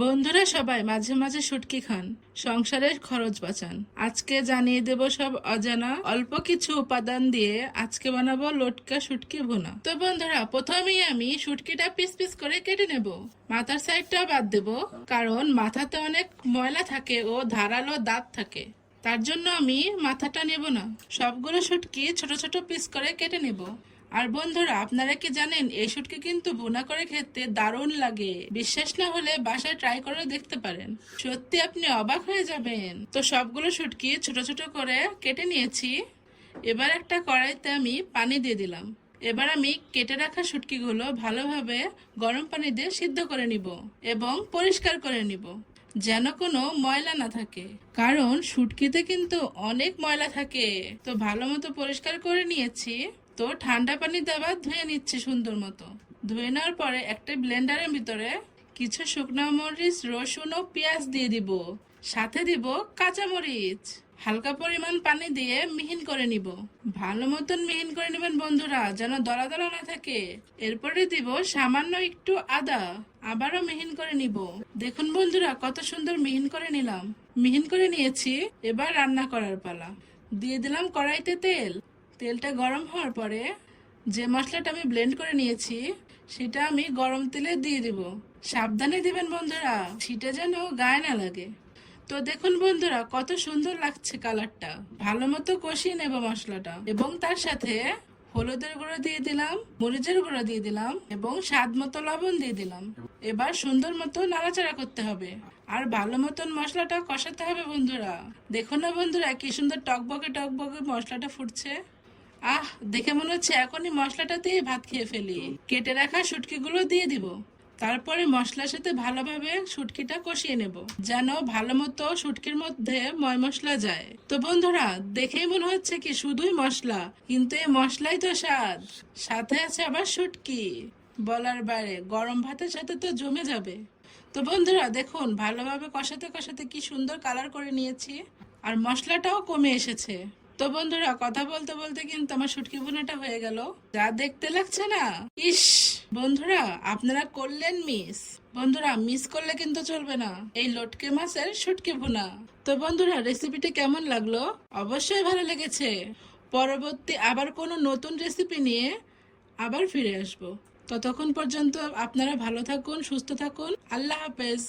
বন্ধুরা সবাই মাঝে মাঝে শুটকি খান, সংসারের খরচ বাঁচান। আজকে জানিয়ে দেব সব অজানা, অল্প কিছু উপাদান দিয়ে আজকে বানাবো লটকা শুটকি ভুনা। তো বন্ধুরা, প্রথমেই আমি শুটকিটা পিস পিস করে কেটে নেব। মাথার সাইডটা বাদ দেব, কারণ মাথাতে অনেক ময়লা থাকে ও ধারালো দাঁত থাকে। তার জন্য আমি মাথাটা নেব না। সবগুলো শুটকি ছোট ছোট পিস করে কেটে নেব। আর বন্ধুরা, আপনারা কি জানেন এই শুটকি কিন্তু বোনা করে খেতে দারুণ লাগে। বিশ্বাস না হলে বাসায় ট্রাই করে দেখতে পারেন। সত্যি আপনি অবাক হয়ে যাবেন। তো সবগুলো শুটকি ছোট ছোট করে কেটে নিয়েছি। এবার একটা কড়াইতে আমি পানি দিয়ে দিলাম। এবার আমি কেটে রাখা শুটকিগুলো ভালোভাবে গরম পানি দিয়ে সিদ্ধ করে নিব এবং পরিষ্কার করে নিব, যেন কোনো ময়লা না থাকে। কারণ শুটকিতে কিন্তু অনেক ময়লা থাকে। তো ভালো মতো পরিষ্কার করে নিয়েছি। তো ঠান্ডা পানি দেওয়া ধুয়ে নিচ্ছে সুন্দর মতো। ধুয়ে নেওয়ার পরে একটা ব্লেন্ডারের ভিতরে কিছু শুকনো মরিচ, রসুন ও পেঁয়াজ দিয়ে দিব। সাথে দিব কাঁচা মরিচ। হালকা পরিমাণ পানি দিয়ে মিহিন করে নিব। ভালো মতন মিহিন করে নেবেন বন্ধুরা, যেন দলা দলা না থাকে। এরপরে দিব সামান্য একটু আদা, আবারও মিহিন করে নিব। দেখুন বন্ধুরা, কত সুন্দর মিহিন করে নিলাম। মিহিন করে নিয়েছি, এবার রান্না করার পালা। দিয়ে দিলাম কড়াইতে তেল। তেলটা গরম হওয়ার পরে যে মশলাটা আমি ব্লেন্ড করে নিয়েছি, সেটা আমি গরম তেলে দিয়ে দিব। সাবধানে দিবেন বন্ধুরা, সেটা যেন গায়ে না লাগে। তো দেখুন বন্ধুরা, কত সুন্দর লাগছে কালারটা। ভালো মতো কষিয়ে নেব মশলাটা। এবং তার সাথে হলুদের গুঁড়ো দিয়ে দিলাম, মরিচের গুঁড়ো দিয়ে দিলাম, এবং স্বাদ মতো লবণ দিয়ে দিলাম। এবার সুন্দর মতো নাড়াচাড়া করতে হবে। আর ভালো মতন মশলাটা কষাতে হবে বন্ধুরা। দেখুন না বন্ধুরা, কি সুন্দর টকবকে টকবকে মশলাটা ফুটছে। আহ, দেখে মনে হচ্ছে এখনই মশলাটা দিয়ে ভাত খেয়ে ফেলি। কেটে রাখা শুটকিগুলো দিয়ে দিব। তারপরে মশলার সাথে ভালোভাবে শুটকিটা কষিয়ে নেব, যেন ভালো মতো শুটকির মধ্যে ময় মশলা যায়। তো বন্ধুরা, দেখেই মনে হচ্ছে কি শুধুই মশলা, কিন্তু এই মশলাই তো স্বাদ। সাথে আছে আবার শুটকি। বলার বাইরে, গরম ভাতের সাথে তো জমে যাবে। তো বন্ধুরা, দেখুন, ভালোভাবে কষাতে কষাতে কি সুন্দর কালার করে নিয়েছি, আর মশলাটাও কমে এসেছে। তো বন্ধুরা, কথা বলতে বলতে কিন্তু আমার শুটকি ভুনাটা হয়ে গেল। যা দেখতে লাগছে না। ইস, বন্ধুরা, আপনারা করলেন মিস বন্ধুরা মিস করলে কিন্তু চলবে না। এই লটকে মাছের শুটকি ভুনা। তো বন্ধুরা রেসিপিটি কেমন লাগল? অবশ্যই ভালো লেগেছে। পরবর্তী আবার কোনো নতুন রেসিপি নিয়ে আবার ফিরে আসব। ততক্ষণ পর্যন্ত আপনারা ভালো থাকুন, সুস্থ থাকুন। আল্লাহ হাফেজ।